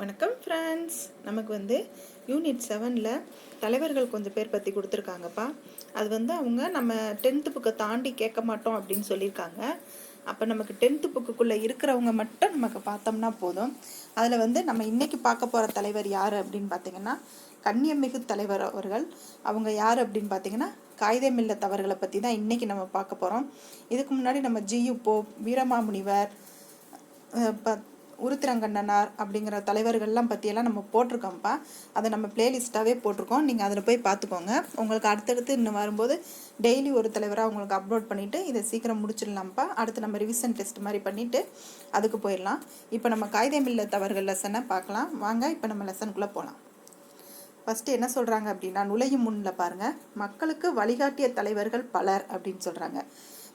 வணக்கம் ஃப்ரெண்ட்ஸ் நமக்கு வந்து யூனிட் செவனில் தலைவர்கள் கொஞ்சம் பேர் பற்றி கொடுத்துருக்காங்கப்பா. அது வந்து அவங்க நம்ம டென்த்து புக்கை தாண்டி கேட்க மாட்டோம் அப்படின்னு சொல்லியிருக்காங்க. அப்போ நமக்கு டென்த்து புக்குக்குள்ளே இருக்கிறவங்க மட்டும் நமக்கு பார்த்தோம்னா போதும். அதில் வந்து நம்ம இன்றைக்கி பார்க்க போகிற தலைவர் யார் அப்படின்னு பார்த்தீங்கன்னா கன்னியமிகு தலைவர் அவர்கள். அவங்க யார் அப்படின்னு பார்த்தீங்கன்னா காகிதமில்ல தவறுகளை பற்றி தான் இன்றைக்கி நம்ம பார்க்க போகிறோம் இதுக்கு முன்னாடி நம்ம ஜியு போப் வீரமாமுனிவர் ப உருத்திரங்கண்ணனார் அப்படிங்கிற தலைவர்கள்லாம் பற்றியெல்லாம் நம்ம போட்டிருக்கோம்ப்பா. அதை நம்ம பிளேலிஸ்ட்டாகவே போட்டிருக்கோம். நீங்கள் அதில் போய் பார்த்துக்கோங்க. உங்களுக்கு அடுத்தடுத்து இன்னும் வரும்போது டெய்லி ஒரு தலைவராக உங்களுக்கு அப்லோட் பண்ணிவிட்டு இதை சீக்கிரம் முடிச்சிடலாம்ப்பா. அடுத்து நம்ம ரிவிஷன் டெஸ்ட் மாதிரி பண்ணிவிட்டு அதுக்கு போயிடலாம். இப்போ நம்ம காகிதமில்ல தவறுகள் லெசனை பார்க்கலாம். வாங்க இப்போ நம்ம லெசனுக்குள்ளே போகலாம் ஃபஸ்ட்டு என்ன சொல்கிறாங்க அப்படின்னா நுழையும் முன்னில் பாருங்கள் மக்களுக்கு வழிகாட்டிய தலைவர்கள் பலர் அப்படின்னு சொல்கிறாங்க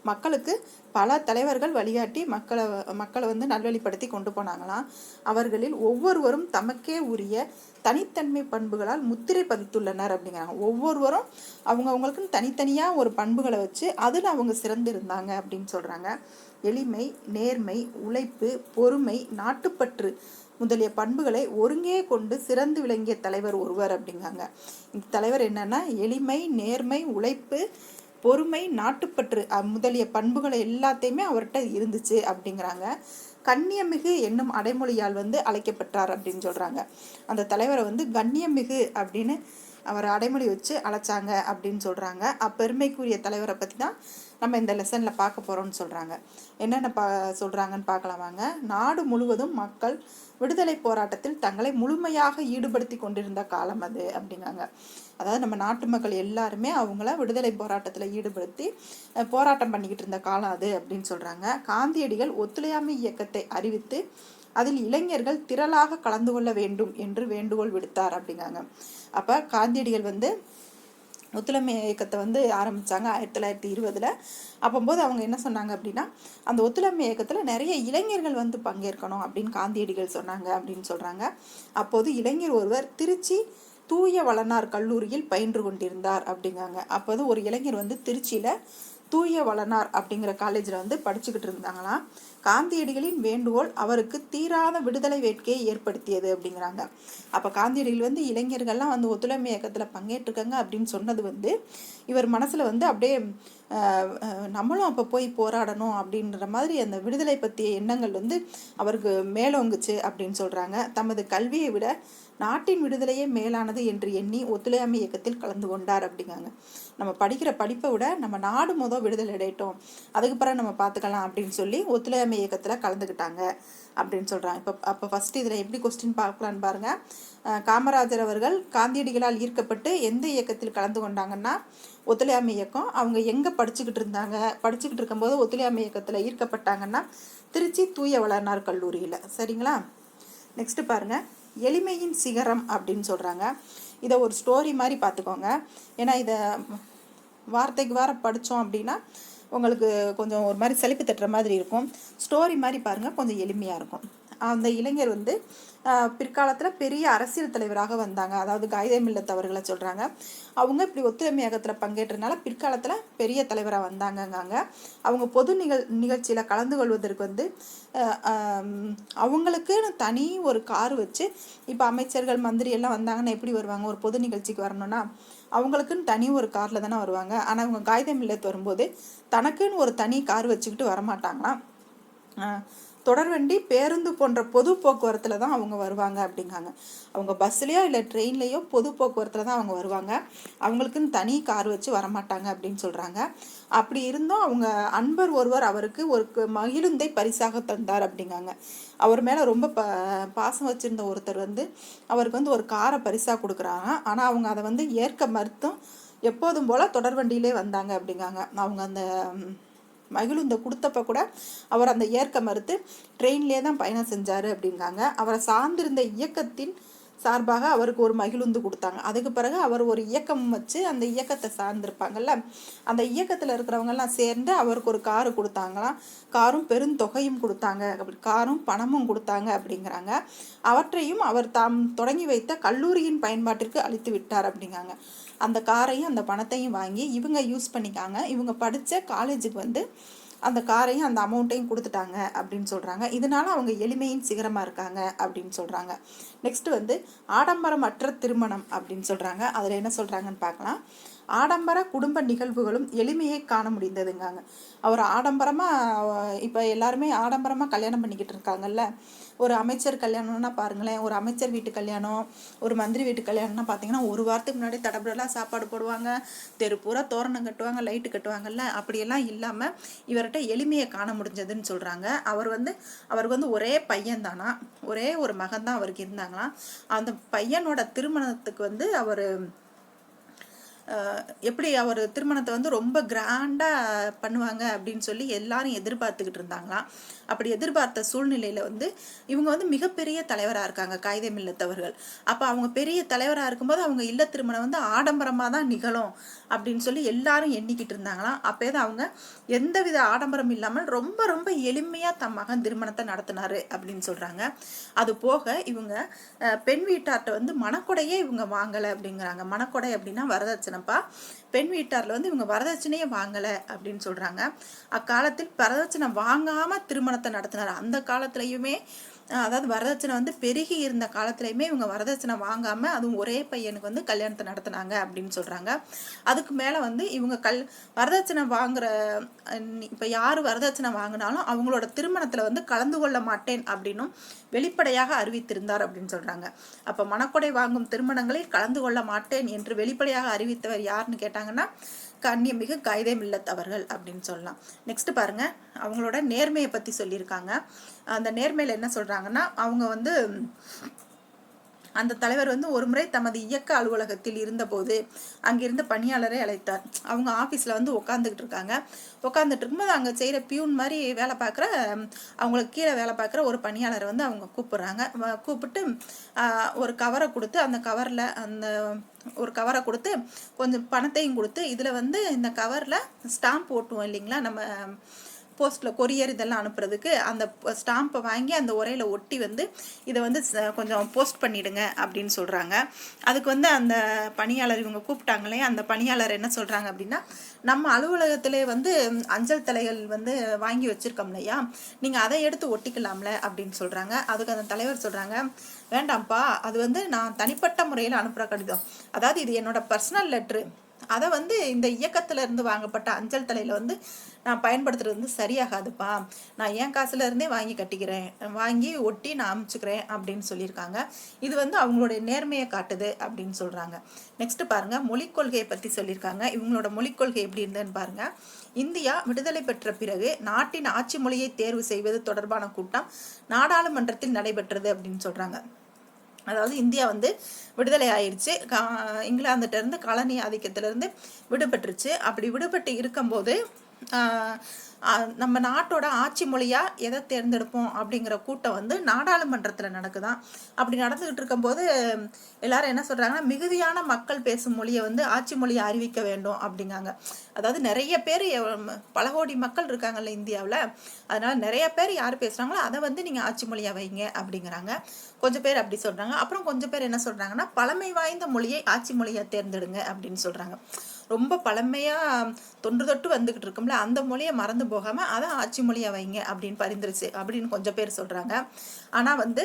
மக்களுக்கு பல தலைவர்கள் வழிகாட்டி மக்களை மக்களை வந்து நல்வழிப்படுத்தி கொண்டு போனாங்களாம். அவர்களில் ஒவ்வொருவரும் தமக்கே உரிய தனித்தன்மை பண்புகளால் முத்திரை பதித்துள்ளனர் அப்படிங்கிறாங்க. ஒவ்வொருவரும் அவங்கவுங்களுக்குன்னு தனித்தனியாக ஒரு பண்புகளை வச்சு அதில் அவங்க சிறந்து இருந்தாங்க அப்படின்னு சொல்கிறாங்க எளிமை நேர்மை உழைப்பு பொறுமை நாட்டுப்பற்று முதலிய பண்புகளை ஒருங்கே கொண்டு சிறந்து விளங்கிய தலைவர் ஒருவர் அப்படிங்காங்க இந்த தலைவர் என்னன்னா எளிமை நேர்மை உழைப்பு பொறுமை நாட்டுப்பற்று முதலிய பண்புகளை எல்லாத்தையுமே அவர்கிட்ட இருந்துச்சு அப்படிங்கிறாங்க. கண்ணியமிகு என்னும் அடைமொழியால் வந்து அழைக்கப்பட்டார் அப்படின்னு சொல்கிறாங்க அந்த தலைவரை வந்து கண்ணியமிகு அப்படின்னு அவர் அடைமொழி வச்சு அழைச்சாங்க அப்படின்னு சொல்கிறாங்க அப்பெருமைக்குரிய தலைவரை பற்றி தான் நம்ம இந்த லெசனில் பார்க்க போகிறோம்னு சொல்கிறாங்க என்னென்ன பா சொல்கிறாங்கன்னு பார்க்கலாம் வாங்க. நாடு முழுவதும் மக்கள் விடுதலை போராட்டத்தில் தங்களை முழுமையாக ஈடுபடுத்தி கொண்டிருந்த காலம் அது அப்படிங்காங்க. அதாவது நம்ம நாட்டு மக்கள் எல்லாருமே அவங்கள விடுதலை போராட்டத்தில் ஈடுபடுத்தி போராட்டம் பண்ணிக்கிட்டு இருந்த காலம் அது அப்படின்னு சொல்கிறாங்க காந்தியடிகள் ஒத்துழையாமை இயக்கத்தை அறிவித்து அதில் இளைஞர்கள் திரளாக கலந்து கொள்ள வேண்டும் என்று வேண்டுகோள் விடுத்தார் அப்படிங்காங்க. அப்போ காந்தியடிகள் வந்து ஒத்துழைமை இயக்கத்தை வந்து ஆரம்பித்தாங்க ஆயிரத்தி தொள்ளாயிரத்தி இருபதில். அப்போம்போது அவங்க என்ன சொன்னாங்க அப்படின்னா அந்த ஒத்துழைமை இயக்கத்தில் நிறைய இளைஞர்கள் வந்து பங்கேற்கணும் அப்படின்னு காந்தியடிகள் சொன்னாங்க அப்படின்னு சொல்கிறாங்க அப்போது இளைஞர் ஒருவர் திருச்சி தூய வளனார் கல்லூரியில் பயின்று கொண்டிருந்தார் அப்படிங்காங்க அப்போது ஒரு இளைஞர் வந்து திருச்சியில் தூய வளனார் அப்படிங்கிற காலேஜில் வந்து படிச்சுக்கிட்டு இருந்தாங்களாம். காந்தியடிகளின் வேண்டுகோள் அவருக்கு தீராத விடுதலை வேட்கையை ஏற்படுத்தியது அப்படிங்கிறாங்க. அப்போ காந்தியடிகள் வந்து இளைஞர்கள்லாம் வந்து ஒத்துழைமை இயக்கத்தில் பங்கேற்றுக்கங்க அப்படின்னு சொன்னது வந்து இவர் மனசில் வந்து அப்படியே நம்மளும் அப்போ போய் போராடணும் அப்படின்ற மாதிரி அந்த விடுதலை பற்றிய எண்ணங்கள் வந்து அவருக்கு மேலோங்குச்சு அப்படின்னு சொல்கிறாங்க தமது கல்வியை விட நாட்டின் விடுதலையே மேலானது என்று எண்ணி ஒத்துழையாமை இயக்கத்தில் கலந்து கொண்டார் அப்படிங்காங்க நம்ம படிக்கிற படிப்பை விட நம்ம நாடு மொதல் விடுதலை அடையட்டும். அதுக்கு பிறகு நம்ம பார்த்துக்கலாம் அப்படின்னு சொல்லி ஒத்துழையாமை இயக்கத்தில் கலந்துக்கிட்டாங்க அப்படின்னு சொல்கிறாங்க இப்போ அப்போ ஃபஸ்ட்டு இதில் எப்படி கொஸ்டின் பார்க்கலான்னு பாருங்கள் காமராஜர் அவர்கள் காந்தியடிகளால் ஈர்க்கப்பட்டு எந்த இயக்கத்தில் கலந்து கொண்டாங்கன்னா ஒத்துழையாமை இயக்கம். அவங்க எங்கே படிச்சுக்கிட்டு இருந்தாங்க? படிச்சுக்கிட்டு இருக்கும்போது ஒத்துழையாமை இயக்கத்தில் ஈர்க்கப்பட்டாங்கன்னா திருச்சி தூய வளர்னார் கல்லூரியில். சரிங்களா? நெக்ஸ்ட்டு பாருங்கள் எளிமையின் சிகரம் அப்படின்னு சொல்கிறாங்க இதை ஒரு ஸ்டோரி மாதிரி பார்த்துக்கோங்க. ஏன்னா இதை வார்த்தைக்கு வாரம் படித்தோம் அப்படின்னா உங்களுக்கு கொஞ்சம் ஒரு மாதிரி செழிப்பு தட்டுற மாதிரி இருக்கும். ஸ்டோரி மாதிரி பாருங்கள் கொஞ்சம் எளிமையாக இருக்கும். அந்த இளைஞர் வந்து பிற்காலத்தில் பெரிய அரசியல் தலைவராக வந்தாங்க. அதாவது காகிதமில்லத் அவர்களை சொல்கிறாங்க அவங்க இப்படி ஒத்துழைமை இயக்கத்தில் பங்கேற்றனால பிற்காலத்தில் பெரிய தலைவராக வந்தாங்கங்காங்க. அவங்க பொது நிகழ் நிகழ்ச்சியில் கலந்து கொள்வதற்கு வந்து அவங்களுக்குன்னு தனி ஒரு கார் வச்சு இப்போ அமைச்சர்கள் மந்திரி எல்லாம் வந்தாங்கன்னா எப்படி வருவாங்க? ஒரு பொது நிகழ்ச்சிக்கு வரணும்னா அவங்களுக்குன்னு தனி ஒரு காரில் தானே வருவாங்க. ஆனால் அவங்க காகிதம் இல்லத்து வரும்போது தனக்குன்னு ஒரு தனி கார் வச்சுக்கிட்டு வரமாட்டாங்களாம். ஆஹ் தொடர்வண்டி பேருந்து போன்ற பொது போக்குவரத்தில் தான் அவங்க வருவாங்க அப்படிங்காங்க. அவங்க பஸ்லேயோ இல்லை ட்ரெயின்லேயோ பொது போக்குவரத்தில் தான் அவங்க வருவாங்க. அவங்களுக்குன்னு தனி கார் வச்சு வரமாட்டாங்க அப்படின்னு சொல்கிறாங்க அப்படி இருந்தும் அவங்க அன்பர் ஒருவர் அவருக்கு ஒரு மகிழுந்தை பரிசாக தந்தார் அப்படிங்காங்க. அவர் மேலே ரொம்ப ப பாசம் வச்சுருந்த ஒருத்தர் வந்து அவருக்கு வந்து ஒரு காரை பரிசாக கொடுக்குறாங்க ஆனால் அவங்க அதை வந்து ஏற்க மறுத்தும் எப்போதும் போல் தொடர்வண்டியிலே வந்தாங்க அப்படிங்காங்க. அவங்க அந்த மகிழுந்த கொடுத்தப்ப கூட அவர் அந்த ஏற்க மறுத்து ட்ரெயின்லேயே தான் பயணம் செஞ்சார் அப்படிங்காங்க. அவரை சார்ந்திருந்த இயக்கத்தின் சார்பாக அவருக்கு ஒரு மகிழுந்து கொடுத்தாங்க. அதுக்கு பிறகு அவர் ஒரு இயக்கம் வச்சு அந்த இயக்கத்தை சார்ந்திருப்பாங்கல்ல அந்த இயக்கத்தில் இருக்கிறவங்கெல்லாம் சேர்ந்து அவருக்கு ஒரு காரு கொடுத்தாங்களாம். காரும் பெருந்தொகையும் கொடுத்தாங்க. அப்படி காரும் பணமும் கொடுத்தாங்க அப்படிங்கிறாங்க. அவற்றையும் அவர் தாம் தொடங்கி வைத்த கல்லூரியின் பயன்பாட்டிற்கு அளித்து விட்டார் அப்படிங்கிறாங்க அந்த காரையும் அந்த பணத்தையும் வாங்கி இவங்க யூஸ் பண்ணிக்காங்க. இவங்க படித்த காலேஜுக்கு வந்து அந்த காரையும் அந்த அமௌண்ட்டையும் கொடுத்துட்டாங்க அப்படின்னு சொல்கிறாங்க இதனால அவங்க எளிமையின் சிகரமாக இருக்காங்க அப்படின்னு சொல்கிறாங்க நெக்ஸ்ட் வந்து ஆடம்பரமற்ற திருமணம் அப்படின்னு சொல்கிறாங்க அதில் என்ன சொல்கிறாங்கன்னு பார்க்கலாம். ஆடம்பர குடும்ப நிகழ்வுகளும் எளிமையை காண முடிந்ததுங்காங்க. அவர் ஆடம்பரமாக இப்போ எல்லாருமே ஆடம்பரமாக கல்யாணம் பண்ணிக்கிட்டு இருக்காங்கல்ல. ஒரு அமைச்சர் கல்யாணம்னா பாருங்களேன் ஒரு அமைச்சர் வீட்டு கல்யாணம் ஒரு மந்திரி வீட்டு கல்யாணம்னா பார்த்தீங்கன்னா ஒரு வாரத்துக்கு முன்னாடி தடபுடலாம் சாப்பாடு போடுவாங்க. தெரு பூரா தோரணம் கட்டுவாங்க லைட்டு கட்டுவாங்கல்ல அப்படியெல்லாம் இல்லாமல் இவர்கிட்ட எளிமையை காண முடிஞ்சதுன்னு சொல்கிறாங்க அவர் வந்து அவருக்கு வந்து ஒரே பையன் தானா ஒரே ஒரு மகன் தான் அவருக்கு இருந்தாங்களாம் அந்த பையனோட திருமணத்துக்கு வந்து அவர் எப்படி அவர் திருமணத்தை வந்து ரொம்ப கிராண்டாக பண்ணுவாங்க அப்படின்னு சொல்லி எல்லாரும் எதிர்பார்த்துக்கிட்டு இருந்தாங்களாம் அப்படி எதிர்பார்த்த சூழ்நிலையில் வந்து இவங்க வந்து மிகப்பெரிய தலைவராக இருக்காங்க காயிதே மில்லத்தவர்கள். அப்போ அவங்க பெரிய தலைவராக இருக்கும்போது அவங்க இல்ல திருமணம் வந்து ஆடம்பரமாக தான் நிகழும் அப்படின்னு சொல்லி எல்லாரும் எண்ணிக்கிட்டு இருந்தாங்களாம். அப்போ தான் அவங்க எந்தவித ஆடம்பரம் இல்லாமல் ரொம்ப ரொம்ப எளிமையாக தம் மகன் திருமணத்தை நடத்தினாரு அப்படின்னு சொல்கிறாங்க அது போக இவங்க பெண் வீட்டார்ட்ட வந்து மணக்கொடையே இவங்க வாங்கலை அப்படிங்கிறாங்க. மணக்கொடை அப்படின்னா வரதட்சணைப்பா. பெண் வீட்டாரில் வந்து இவங்க வரதட்சணையே வாங்கலை அப்படின்னு சொல்கிறாங்க அக்காலத்தில் வரதட்சணை வாங்காமல் திருமணத்தை நடத்தினார். அந்த காலத்துலேயுமே அதாவது வரதட்சணை வந்து பெருகி இருந்த காலத்துலையுமே இவங்க வரதட்சணை வாங்காமல் அதுவும் ஒரே பையனுக்கு வந்து கல்யாணத்தை நடத்தினாங்க அப்படின்னு சொல்கிறாங்க அதுக்கு மேலே வந்து இவங்க கல் வரதட்சணை வாங்குற இப்போ யார் வரதட்சணை வாங்கினாலும் அவங்களோட திருமணத்தில் வந்து கலந்து கொள்ள மாட்டேன் அப்படின்னும் வெளிப்படையாக அறிவித்திருந்தார் அப்படின்னு சொல்கிறாங்க அப்போ மணக்கொடை வாங்கும் திருமணங்களில் கலந்து கொள்ள மாட்டேன் என்று வெளிப்படையாக அறிவித்தவர் யாருன்னு கேட்டாங்கன்னா கண்ணியமிகு கைதம் அவர்கள் அப்படின்னு சொல்லலாம். நெக்ஸ்ட் பாருங்க அவங்களோட நேர்மையை பற்றி சொல்லியிருக்காங்க. அந்த நேர்மையில் என்ன சொல்கிறாங்கன்னா அவங்க வந்து அந்த தலைவர் வந்து ஒரு முறை தமது இயக்க அலுவலகத்தில் இருந்தபோது அங்கிருந்த பணியாளரை அழைத்தார். அவங்க ஆஃபீஸில் வந்து உட்காந்துக்கிட்டு இருக்காங்க. உட்காந்துட்டு இருக்கும்போது அங்கே செய்கிற பியூன் மாதிரி வேலை பார்க்குற அவங்களுக்கு கீழே வேலை பார்க்குற ஒரு பணியாளரை வந்து அவங்க கூப்பிட்றாங்க. கூப்பிட்டு ஒரு கவரை கொடுத்து அந்த கவரில் அந்த ஒரு கவரை கொடுத்து கொஞ்சம் பணத்தையும் கொடுத்து இதில் வந்து இந்த கவரில் ஸ்டாம்ப் ஓட்டுவோம் இல்லைங்களா? நம்ம போஸ்ட்டில் கொரியர் இதெல்லாம் அனுப்புறதுக்கு அந்த ஸ்டாம்பை வாங்கி அந்த உரையில் ஒட்டி வந்து இதை வந்து ச- கொஞ்சம் போஸ்ட் பண்ணிடுங்க அப்படின்னு சொல்கிறாங்க அதுக்கு வந்து அந்த பணியாளர் இவங்க கூப்பிட்டாங்களே அந்த பணியாளர் என்ன சொல்கிறாங்க அப்படின்னா நம்ம அலுவலகத்திலே வந்து அஞ்சல் தலைகள் வந்து வாங்கி வச்சுருக்கோம் இல்லையா? நீங்கள் அதை எடுத்து ஒட்டிக்கலாம்ல அப்படின்னு சொல்கிறாங்க அதுக்கு அந்த தலைவர் சொல்கிறாங்க வேண்டாம்ப்பா அது வந்து நான் தனிப்பட்ட முறையில் அனுப்புகிற கடிதம். அதாவது இது என்னோட பர்சனல் லெட்ரு. அதை வந்து இந்த இயக்கத்துல இருந்து வாங்கப்பட்ட அஞ்சல் தலையில் வந்து நான் பயன்படுத்துறது வந்து சரியாகாதுப்பா. நான் என் காசுல இருந்தே வாங்கி கட்டிக்கிறேன். வாங்கி ஒட்டி நான் அமுச்சுக்கிறேன் அப்படின்னு சொல்லியிருக்காங்க. இது வந்து அவங்களுடைய நேர்மையை காட்டுது அப்படின்னு சொல்கிறாங்க நெக்ஸ்ட் பாருங்க. மொழிக் கொள்கையை பற்றி சொல்லியிருக்காங்க. இவங்களோட மொழிக் கொள்கை எப்படி இருந்ததுன்னு பாருங்க. இந்தியா விடுதலை பெற்ற பிறகு நாட்டின் ஆட்சி மொழியை தேர்வு செய்வது தொடர்பான கூட்டம் நாடாளுமன்றத்தில் நடைபெற்றது அப்படின்னு சொல்கிறாங்க அதாவது இந்தியா வந்து விடுதலை ஆயிடுச்சு. கா- இங்கிலாந்துட்ட இருந்து காலனி ஆதிக்கத்திலிருந்து விடுபட்டுருச்சு. அப்படி விடுபட்டு இருக்கும்போது ஆஹ், நம்ம நாட்டோட ஆட்சி மொழியா எதை தேர்ந்தெடுப்போம் அப்படிங்கிற கூட்டம் வந்து நாடாளுமன்றத்தில் நடக்குதாம் அப்படி நடந்துகிட்டு இருக்கும்போது எல்லாரும் என்ன சொல்றாங்கன்னா மிகுதியான மக்கள் பேசும் மொழியை வந்து ஆட்சி மொழியை அறிவிக்க வேண்டும் அப்படிங்காங்க. அதாவது நிறைய பேர் பல கோடி மக்கள் இருக்காங்கல்ல இந்தியாவில். அதனால நிறைய பேர் யார் பேசுகிறாங்களோ அதை வந்து நீங்கள் ஆட்சி மொழியாக வைங்க அப்படிங்கிறாங்க. கொஞ்சம் பேர் அப்படி சொல்கிறாங்க அப்புறம் கொஞ்சம் பேர் என்ன சொல்கிறாங்கன்னா பழமை வாய்ந்த மொழியை ஆட்சி மொழியாக தேர்ந்தெடுங்க அப்படின்னு சொல்கிறாங்க ரொம்ப பழமையா தொன்று தொட்டு வந்துகிட்டு இருக்கும்ல அந்த மொழியை மறந்து போகாம அதை ஆட்சி மொழியை வைங்க அப்படின்னு பரிந்துருச்சு அப்படின்னு கொஞ்சம் பேர் சொல்றாங்க. ஆனால் வந்து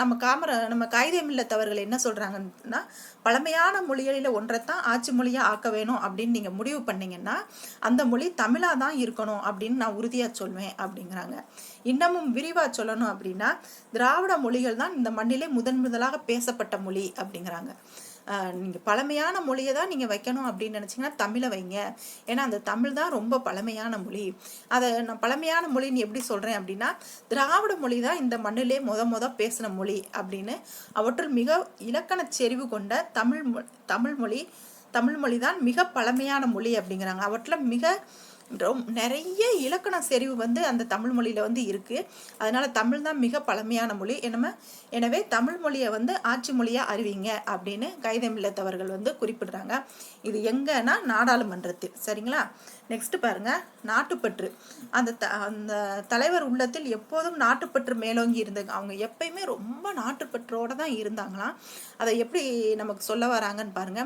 நம்ம காமர நம்ம காகிதம் இல்லத்தவர்கள் என்ன சொல்றாங்கன்னா பழமையான மொழிகளில் ஒன்றைத்தான் ஆட்சி மொழியாக ஆக்க வேணும் அப்படின்னு நீங்கள் முடிவு பண்ணீங்கன்னா அந்த மொழி தமிழா தான் இருக்கணும் அப்படின்னு நான் உறுதியாக சொல்வேன் அப்படிங்கிறாங்க. இன்னமும் விரிவாக சொல்லணும் அப்படின்னா திராவிட மொழிகள் தான் இந்த மண்ணிலே முதன் முதலாக பேசப்பட்ட மொழி அப்படிங்கிறாங்க. நீங்கள் பழமையான மொழியை தான் நீங்கள் வைக்கணும் அப்படின்னு நினச்சிங்கன்னா தமிழை வைங்க. ஏன்னா அந்த தமிழ் தான் ரொம்ப பழமையான மொழி. அதை நான் பழமையான மொழின்னு எப்படி சொல்கிறேன் அப்படின்னா திராவிட மொழி தான் இந்த மண்ணிலே முத முத பேசின மொழி அப்படின்னு அவற்றுள் மிக இலக்கண செறிவு கொண்ட தமிழ் மொ- தமிழ் மொழி தமிழ் மொழி தான் மிக பழமையான மொழி அப்படிங்கிறாங்க. அவற்றில் மிக ரொம் நிறைய இலக்கண செறிவு வந்து அந்த தமிழ் மொழியில் வந்து இருக்கு. அதனால தமிழ் தான் மிக பழமையான மொழி. என்னமே எனவே தமிழ் மொழியை வந்து ஆட்சி மொழியா அறிவிங்க அப்படின்னு கைதமில்லத்தவர்கள் வந்து குறிப்பிடுறாங்க. இது எங்கன்னா நாடாளுமன்றத்தில். சரிங்களா? நெக்ஸ்ட் பாருங்க நாட்டுப்பற்று. அந்த த அந்த தலைவர் உள்ளத்தில் எப்போதும் நாட்டுப்பற்று மேலோங்கி இருந்தது. அவங்க எப்பயுமே ரொம்ப நாட்டுப்பற்றோட தான் இருந்தாங்களாம். அதை எப்படி நமக்கு சொல்ல வராங்கன்னு பாருங்க.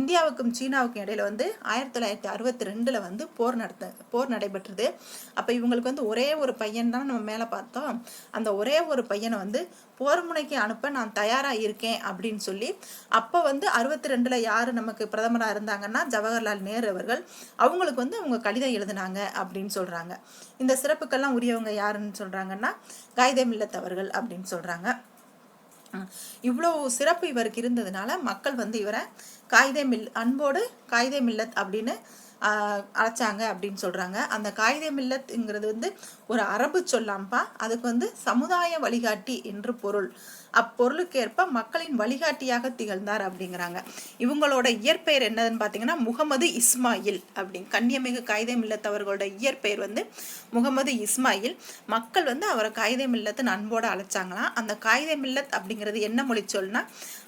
இந்தியாவுக்கும் சீனாவுக்கும் இடையில வந்து ஆயிரத்தி தொள்ளாயிரத்தி அறுபத்தி ரெண்டுல வந்து போர் நடத்த போர் நடைபெற்றது. அப்போ இவங்களுக்கு வந்து ஒரே ஒரு பையன் தான் நம்ம மேலே பார்த்தோம். அந்த ஒரே ஒரு பையனை வந்து போர் முனைக்கு அனுப்ப நான் தயாராக இருக்கேன் அப்படின்னு சொல்லி அப்போ வந்து அறுபத்தி ரெண்டில் யார் நமக்கு பிரதமராக இருந்தாங்கன்னா ஜவஹர்லால் நேரு அவர்கள். அவங்களுக்கு வந்து அவங்க கடிதம் எழுதினாங்க அப்படின்னு சொல்கிறாங்க இந்த சிறப்புக்கெல்லாம் உரியவங்க யாருன்னு சொல்கிறாங்கன்னா காயிதே மில்லத் அவர்கள் அப்படின்னு சொல்கிறாங்க இவ்வளோ சிறப்பு இவருக்கு இருந்ததுனால மக்கள் வந்து இவரை காயிதே மில் அன்போடு காயிதே மில்லத் அப்படின்னு அழைச்சாங்க அப்படின்னு சொல்கிறாங்க அந்த காயிதே மில்லத்ங்கிறது வந்து ஒரு அரபு சொல்லாம்ப்பா. அதுக்கு வந்து சமுதாய வழிகாட்டி என்று பொருள். அப்பொருளுக்கேற்ப மக்களின் வழிகாட்டியாக திகழ்ந்தார் அப்படிங்கிறாங்க. இவங்களோட இயற்பெயர் என்னதுன்னு பார்த்தீங்கன்னா முகமது இஸ்மாயில் அப்படின்னு. கண்ணியமிகு காயிதே மில்லத் அவர்களோட இயற்பெயர் வந்து முகமது இஸ்மாயில். மக்கள் வந்து அவரை காயிதே மில்லத்து அன்போடு அழைச்சாங்களாம். அந்த காயிதே மில்லத் அப்படிங்கிறது என்ன மொழி சொல்னா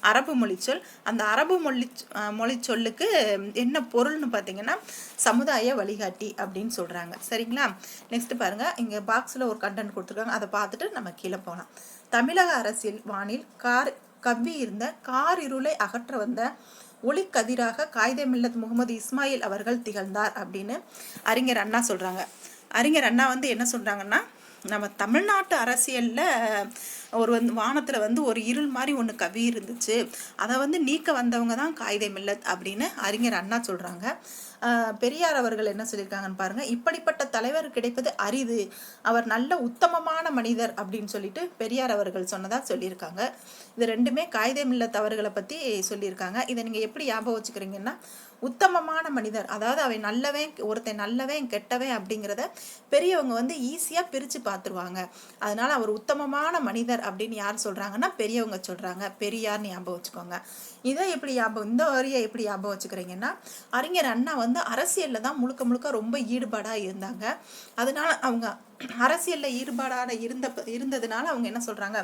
அரபு மொழி சொல் அந்த அரபு மொழி மொழி சொல்லுக்கு என்ன பொருள்னு பார்த்தீங்கன்னா சமுதாய வழிகாட்டி அப்படின்னு சொல்கிறாங்க சரிங்களா? நெக்ஸ்ட் பாருங்கள் இங்கே பாக்ஸில் ஒரு கண்டென்ட் கொடுத்துருக்காங்க. அதை பார்த்துட்டு நம்ம கீழே போகலாம். தமிழக அரசியல் வானில் கார் கவ்வி இருந்த கார் இருளை அகற்ற வந்த ஒளிக்கதிராக காயிதே மில்லத் முகமது இஸ்மாயில் அவர்கள் திகழ்ந்தார் அப்படின்னு அறிஞர் அண்ணா சொல்கிறாங்க அறிஞர் அண்ணா வந்து என்ன சொல்கிறாங்கன்னா நம்ம தமிழ்நாட்டு அரசியலில் ஒரு வந்து வானத்தில் வந்து ஒரு இருள் மாதிரி ஒன்று கவி இருந்துச்சு அதை வந்து நீக்க வந்தவங்க தான் காயிதே மில்லத் அப்படின்னு அறிஞர் அண்ணா சொல்கிறாங்க பெரியார் அவர்கள் என்ன சொல்லியிருக்காங்கன்னு பாருங்க. இப்படிப்பட்ட தலைவர் கிடைப்பது அரிது. அவர் நல்ல உத்தமமான மனிதர் அப்படின்னு சொல்லிட்டு பெரியார் அவர்கள் சொன்னதா சொல்லியிருக்காங்க. இது ரெண்டுமே காகிதமில்ல தவறுகளை பற்றி சொல்லியிருக்காங்க. இதை நீங்கள் எப்படி ஞாபகம் வச்சுக்கிறீங்கன்னா உத்தமமான மனிதர். அதாவது அவை நல்லவன் ஒருத்தன் நல்லவன் கெட்டவன் அப்படிங்கிறத பெரியவங்க வந்து ஈஸியாக பிரித்து பார்த்துருவாங்க அதனால அவர் உத்தமமான மனிதர் அப்படின்னு யார் சொல்கிறாங்கன்னா பெரியவங்க சொல்கிறாங்க பெரியார் ஞாபகம் வச்சுக்கோங்க. இதை எப்படி ஞாபகம் இந்த வரியை எப்படி ஞாபகம் வச்சுக்கிறீங்கன்னா அறிஞர் அண்ணா வந்து அரசியலில் தான் முழுக்க முழுக்க ரொம்ப ஈடுபாடாக இருந்தாங்க. அதனால அவங்க அரசியலில் ஈடுபாடான இருந்த இருந்ததுனால அவங்க என்ன சொல்கிறாங்க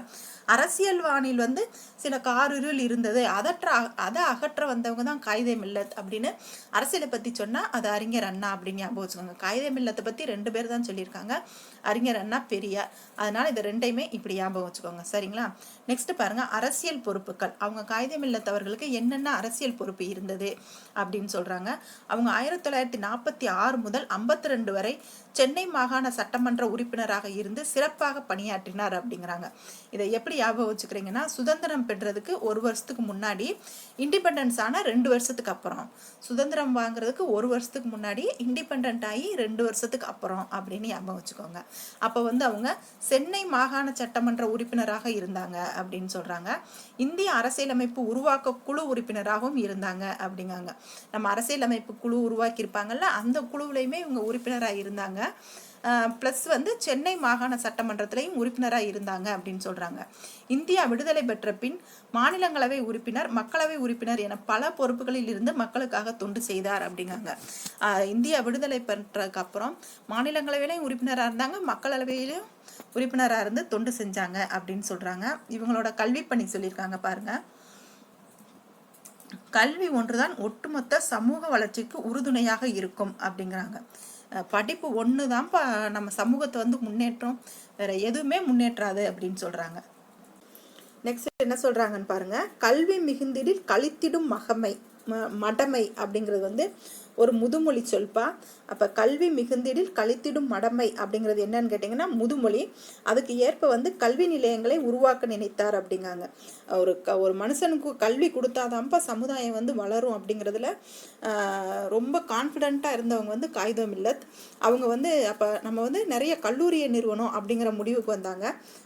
அரசியல் வானில் வந்து சில காரிருள் இருந்தது. அதற்ற அதை அகற்ற வந்தவங்க தான் காயிதே மில்லத் அப்படின்னு அரசியலை பற்றி சொன்னால் அது அறிஞர் அண்ணா அப்படின்னு ஞாபகம் வச்சுக்கோங்க. காயிதே மில்லத்தை பற்றி ரெண்டு பேர் தான் சொல்லியிருக்காங்க. அறிஞர் அண்ணா பெரியார். அதனால் இது ரெண்டையுமே இப்படி ஞாபகம் வச்சுக்கோங்க. சரிங்களா? நெக்ஸ்ட் பாருங்கள் அரசியல் பொறுப்புகள் அவங்க காயிதே மில்லத்தவர்களுக்கு என்னென்ன அரசியல் பொறுப்பு இருந்தது அப்படின்னு சொல்கிறாங்க அவங்க ஆயிரத்தி தொள்ளாயிரத்தி நாற்பத்தி ஆறு முதல் ஐம்பத்தி ரெண்டு வரை சென்னை மாகாண சட்டமன்ற உறுப்பினராக இருந்து சிறப்பாக பணியாற்றினார் அப்படிங்கிறாங்க. இதை எப்படி ஞாபகம் வச்சுக்கிறீங்கன்னா சுதந்திரம் பெற்றதுக்கு ஒரு வருஷத்துக்கு முன்னாடி இண்டிபெண்டன்ஸ் ஆன ரெண்டு வருஷத்துக்கு அப்புறம். சுதந்திரம் வாங்குறதுக்கு ஒரு வருஷத்துக்கு முன்னாடி இண்டிபெண்ட் ஆகி ரெண்டு வருஷத்துக்கு அப்புறம் அப்படின்னு ஞாபகம் வச்சுக்கோங்க. அப்போ வந்து அவங்க சென்னை மாகாண சட்டமன்ற உறுப்பினராக இருந்தாங்க அப்படின்னு சொல்கிறாங்க இந்திய அரசியலமைப்பு உருவாக்க குழு உறுப்பினராகவும் இருந்தாங்க அப்படிங்காங்க நம்ம அரசியலமைப்பு குழு உருவாக்கியிருப்பாங்கல்ல அந்த குழுவிலையுமே இவங்க உறுப்பினராக இருந்தாங்க. ப்ளஸ் வந்து சென்னை மாகாண சட்டமன்றத்திலையும் உறுப்பினராக இருந்தாங்க அப்படின்னு சொல்கிறாங்க இந்தியா விடுதலை பெற்ற பின் மாநிலங்களவை உறுப்பினர் மக்களவை உறுப்பினர் என பல பொறுப்புகளில் இருந்து மக்களுக்காக தொண்டு செய்தார் அப்படிங்காங்க இந்தியா விடுதலை பெற்றதுக்கு அப்புறம் மாநிலங்களவையிலையும் உறுப்பினராக இருந்தாங்க மக்களவையிலையும் உறுப்பினராக இருந்து தொண்டு செஞ்சாங்க அப்படின்னு சொல்கிறாங்க இவங்களோட கல்வி பணி சொல்லியிருக்காங்க பாருங்கள் கல்வி ஒன்றுதான் ஒட்டுமொத்த சமூக வளர்ச்சிக்கு உறுதுணையாக இருக்கும் அப்படிங்கிறாங்க. படிப்பு ஒன்று தான் நம்ம சமூகத்தை வந்து முன்னேற்றம் வேற எதுவுமே முன்னேற்றாது அப்படின்னு சொல்கிறாங்க நெக்ஸ்ட் என்ன சொல்கிறாங்கன்னு பாருங்கள் கல்வி மிகுந்திடில் கழித்திடும் மகமை மடமை அப்படிங்கிறது வந்து ஒரு முதுமொழி சொல்பா. அப்போ கல்வி மிகுந்திடில் கழித்திடும் மடமை அப்படிங்கிறது என்னன்னு கேட்டிங்கன்னா முதுமொழி. அதுக்கு ஏற்ப வந்து கல்வி நிலையங்களை உருவாக்க நினைத்தார் அப்படிங்காங்க. ஒரு க ஒரு மனுஷனுக்கு கல்வி கொடுத்தாதான்ப்பா சமுதாயம் வந்து வளரும் அப்படிங்கிறதுல ரொம்ப கான்ஃபிடெண்ட்டாக இருந்தவங்க வந்து காகிதம் இல்லத். அவங்க வந்து அப்போ நம்ம வந்து நிறைய கல்லூரியை நிறுவனம் அப்படிங்கிற முடிவுக்கு வந்தாங்க.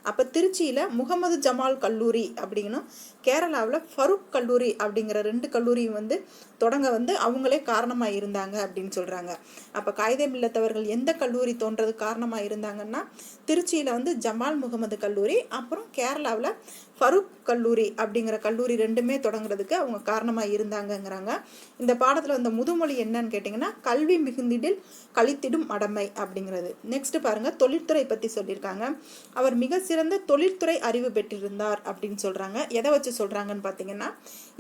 அப்போ திருச்சியில் முகமது ஜமால் கல்லூரி அப்படிங்கணும் கேரளாவில் ஃபருக் கல்லூரி அப்படிங்கிற ரெண்டு கல்லூரியும் வந்து தொடங்க வந்து அவங்களே காரணமாக இருந்தாங்க அப்படின்னு சொல்கிறாங்க அப்போ காகிதம் மில்லத்தவர்கள் எந்த கல்லூரி தோன்றது காரணமாக இருந்தாங்கன்னா திருச்சியில் வந்து ஜமால் முகமது கல்லூரி அப்புறம் கேரளாவில் ஃபருக் கல்லூரி அப்படிங்கிற கல்லூரி ரெண்டுமே தொடங்குறதுக்கு அவங்க காரணமாக இருந்தாங்கங்கிறாங்க. இந்த பாடத்தில் வந்த முதுமொழி என்னன்னு கேட்டிங்கன்னா கல்வி மிகுந்திடில் கழித்திடும் அடமை அப்படிங்கிறது. நெக்ஸ்ட் பாருங்கள் தொழில்துறை பற்றி சொல்லியிருக்காங்க. அவர் மிக சிறந்த தொழில்துறை அறிவு பெற்றிருந்தார் அப்படின்னு சொல்கிறாங்க எதை வச்சு சொல்கிறாங்கன்னு பார்த்தீங்கன்னா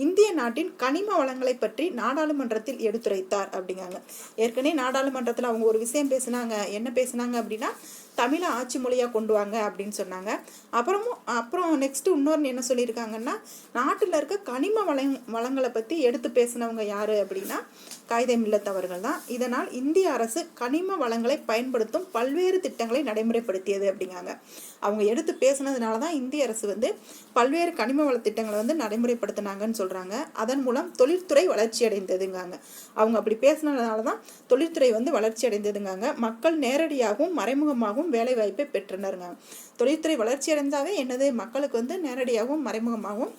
இந்திய நாட்டின் கனிம வளங்களை பற்றி நாடாளுமன்றத்தில் எடுத்துரைத்தார் அப்படிங்காங்க ஏற்கனவே நாடாளுமன்றத்தில் அவங்க ஒரு விஷயம் பேசினாங்க. என்ன பேசினாங்க அப்படின்னா தமிழை ஆட்சி மொழியாக கொண்டு வாங்க அப்படின்னு சொன்னாங்க. அப்புறமும் அப்புறம் நெக்ஸ்ட் இன்னொன்று என்ன சொல்லியிருக்காங்கன்னா நாட்டில் இருக்க கனிம வளங் வளங்களை பற்றி எடுத்து பேசினவங்க யார் அப்படின்னா காகிதம் இல்லத்தவர்கள் தான். இதனால் இந்திய அரசு கனிம வளங்களை பயன்படுத்தும் பல்வேறு திட்டங்களை நடைமுறைப்படுத்தியது அப்படிங்காங்க அவங்க எடுத்து பேசுனதுனால தான் இந்திய அரசு வந்து பல்வேறு கனிம வள திட்டங்களை வந்து நடைமுறைப்படுத்தினாங்கன்னு சொல்கிறாங்க அதன் மூலம் தொழில்துறை வளர்ச்சி அடைந்ததுங்காங்க அவங்க அப்படி பேசுனதுனால தான் தொழில்துறை வந்து வளர்ச்சி அடைந்ததுங்காங்க மக்கள் நேரடியாகவும் மறைமுகமாகவும் வேலை வாய்ப்பை பெற்றனருங்க. தொழில்துறை வளர்ச்சி அடைந்தாவே என்னது? மக்களுக்கு வந்து நேரடியாகவும் மறைமுகமாகவும்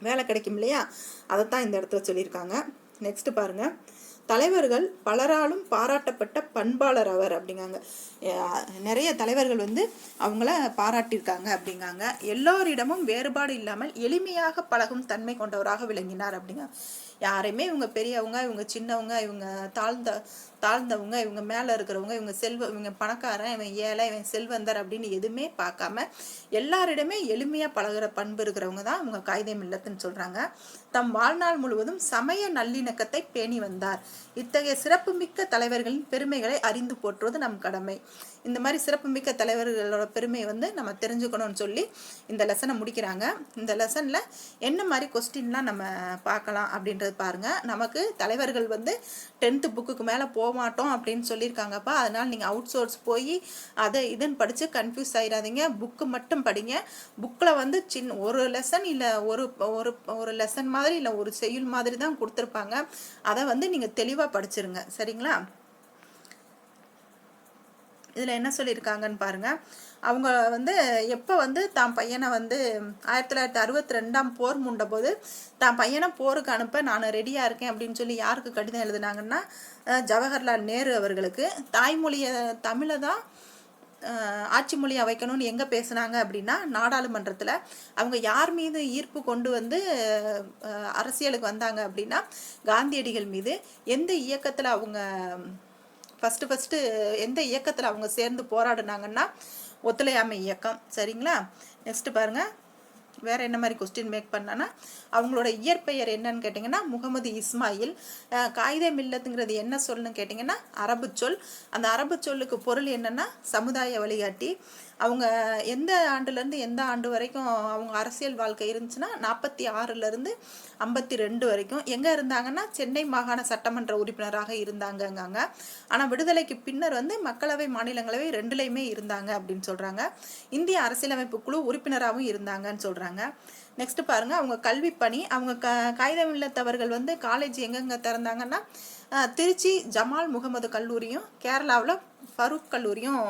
வேலை கிடைக்கும் இல்லையா? அதைத்தான் இந்த இடத்துல சொல்லியிருக்காங்க. நெக்ஸ்ட் பாருங்க. தலைவர்கள் பலராலும் பாராட்டப்பட்ட பண்பாளர் அவர் அப்படிங்காங்க. நிறைய தலைவர்கள் வந்து அவங்கள பாராட்டியிருக்காங்க அப்படிங்காங்க. எல்லோரிடமும் வேறுபாடு இல்லாமல் எளிமையாக பழகும் தன்மை கொண்டவராக விளங்கினார் அப்படிங்க. யாரையுமே இவங்க பெரியவங்க இவங்க சின்னவங்க இவங்க தாழ்ந்த தாழ்ந்தவங்க இவங்க மேலே இருக்கிறவங்க இவங்க செல்வ இவங்க பணக்காரன் இவன் ஏழை இவன் செல்வந்தர் அப்படின்னு எதுவுமே பார்க்காம எல்லாரிடமே எளிமையாக பழகுற பண்பு இருக்கிறவங்க தான் அவங்க காகிதம் இல்லத்துன்னு சொல்கிறாங்க தம் வாழ்நாள் முழுவதும் சமய நல்லிணக்கத்தை பேணி வந்தார். இத்தகைய சிறப்புமிக்க தலைவர்களின் பெருமைகளை அறிந்து போற்றுவது நம் கடமை. இந்த மாதிரி சிறப்புமிக்க தலைவர்களோட பெருமையை வந்து நம்ம தெரிஞ்சுக்கணும்னு சொல்லி இந்த லெசனை முடிக்கிறாங்க. இந்த லெசனில் என்ன மாதிரி கொஸ்டின்லாம் நம்ம பார்க்கலாம் அப்படின்றது பாருங்கள் நமக்கு தலைவர்கள் வந்து டென்த்து புக்குக்கு மேலே போக மாட்டோம் அப்படின்னு சொல்லியிருக்காங்கப்பா. அதனால் நீங்கள் அவுட் சோர்ஸ் போய் அதை இதுன்னு படித்து கன்ஃபியூஸ் ஆகிடாதீங்க புக்கு மட்டும் படிங்க. புக்கில் வந்து சின்ன ஒரு லெசன் இல்லை ஒரு ஒரு ஒரு லெசன் மாதிரி இல்லை ஒரு செய்யுள் மாதிரி தான் கொடுத்துருப்பாங்க. அதை வந்து நீங்கள் தெளிவாக படிச்சிருங்க. சரிங்களா? இதில் என்ன சொல்லியிருக்காங்கன்னு பாருங்கள் அவங்க வந்து எப்போ வந்து தான் பையனை வந்து ஆயிரத்தி தொள்ளாயிரத்தி அறுபத்தி ரெண்டாம் போர் முண்ட போது தான் பையனை போருக்கு அனுப்ப நான் ரெடியாக இருக்கேன் அப்படின்னு சொல்லி யாருக்கு கடிதம் எழுதுனாங்கன்னா ஜவஹர்லால் நேரு அவர்களுக்கு. தாய்மொழியை தமிழை தான் ஆட்சி மொழியை வைக்கணும்னு எங்கே பேசுனாங்க அப்படின்னா நாடாளுமன்றத்தில். அவங்க யார் மீது ஈர்ப்பு கொண்டு வந்து அரசியலுக்கு வந்தாங்க அப்படின்னா காந்தியடிகள் மீது எந்த இயக்கத்தில் அவங்க ஃபஸ்ட்டு ஃபஸ்ட்டு எந்த இயக்கத்தில் அவங்க சேர்ந்து போராடினாங்கன்னா ஒத்துழையாமை இயக்கம். சரிங்களா? நெக்ஸ்ட்டு பாருங்கள் வேற என்ன மாதிரி கொஸ்டின் மேக் பண்ணான்னா அவங்களோட இயற்பெயர் என்னன்னு கேட்டிங்கன்னா முகமது இஸ்மாயில். அஹ், காயிதே மில்லத்துங்கிறது என்ன சொல்லுன்னு கேட்டிங்கன்னா அரபு சொல். அந்த அரபு சொல்லுக்கு பொருள் என்னன்னா சமுதாய வழிகாட்டி. அவங்க எந்த ஆண்டுலேருந்து எந்த ஆண்டு வரைக்கும் அவங்க அரசியல் வாழ்க்கை இருந்துச்சுன்னா நாற்பத்தி ஆறுலேருந்து ஐம்பத்தி ரெண்டு வரைக்கும் எங்கே இருந்தாங்கன்னா சென்னை மாகாண சட்டமன்ற உறுப்பினராக இருந்தாங்கங்காங்க. ஆனால் விடுதலைக்கு பின்னர் வந்து மக்களவை மாநிலங்களவை ரெண்டுலேயுமே இருந்தாங்க அப்படின்னு சொல்கிறாங்க இந்திய அரசியலமைப்பு குழு உறுப்பினராகவும் இருந்தாங்கன்னு சொல்கிறாங்க நெக்ஸ்ட் பாருங்க அவங்க கல்வி பணி அவங்க க காகிதமில்லத்தவர்கள் வந்து காலேஜ் எங்கெங்கே திறந்தாங்கன்னா திருச்சி ஜமால் முகமது கல்லூரியும் கேரளாவில் ஃபரூக் கல்லூரியும்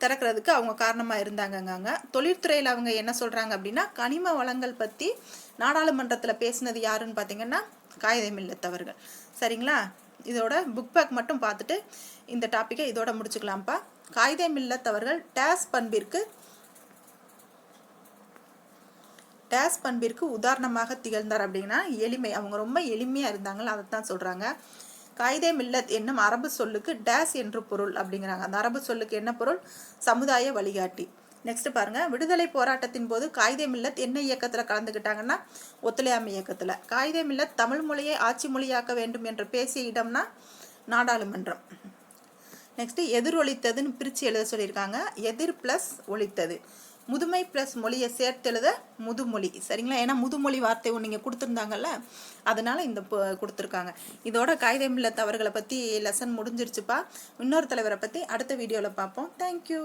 திறக்கிறதுக்கு அவங்க காரணமாக இருந்தாங்கங்க தொழில்துறையில் அவங்க என்ன சொல்கிறாங்க அப்படின்னா கனிம வளங்கள் பற்றி நாடாளுமன்றத்தில் பேசினது யாருன்னு பார்த்தீங்கன்னா காகிதம் இல்லத்தவர்கள் சரிங்களா? இதோட புக் பேக் மட்டும் பார்த்துட்டு இந்த டாப்பிக்கை இதோட முடிச்சுக்கலாம்ப்பா. காகிதம் இல்லத்தவர்கள் டேஸ் பண்பிற்கு டேஸ் பண்பிற்கு உதாரணமாக திகழ்ந்தார் அப்படின்னா எளிமை. அவங்க ரொம்ப எளிமையாக இருந்தாங்களா அதை தான் சொல்கிறாங்க காயிதே மில்லத் என்னும் அரபு சொல்லுக்கு டேஸ் என்று பொருள் அப்படிங்கிறாங்க. அந்த அரபு சொல்லுக்கு என்ன பொருள்? சமுதாய வழிகாட்டி. நெக்ஸ்ட் பாருங்க. விடுதலை போராட்டத்தின் போது காயிதே மில்லத் என்ன இயக்கத்தில் கலந்துக்கிட்டாங்கன்னா ஒத்துழையாமை இயக்கத்தில். காயிதே மில்லத் தமிழ் மொழியை ஆட்சி மொழியாக்க வேண்டும் என்று பேசிய இடம்னா நாடாளுமன்றம். நெக்ஸ்ட் எதிர் ஒழித்ததுன்னு பிரித்து எழுத சொல்லியிருக்காங்க. எதிர் ப்ளஸ் ஒழித்தது. முதுமை ப்ளஸ் மொழியை சேர்த்தெழுத முதுமொழி. சரிங்களா? ஏன்னா முதுமொழி வார்த்தை ஒன்று நீங்கள் கொடுத்துருந்தாங்கல்ல? அதனால இந்த கொடுத்துருக்காங்க. இதோட காகிதமில்ல தவறுகளை பற்றி லெசன் முடிஞ்சிருச்சுப்பா. இன்னொரு தலைவரை பற்றி அடுத்த வீடியோவில் பார்ப்போம். தேங்க்யூ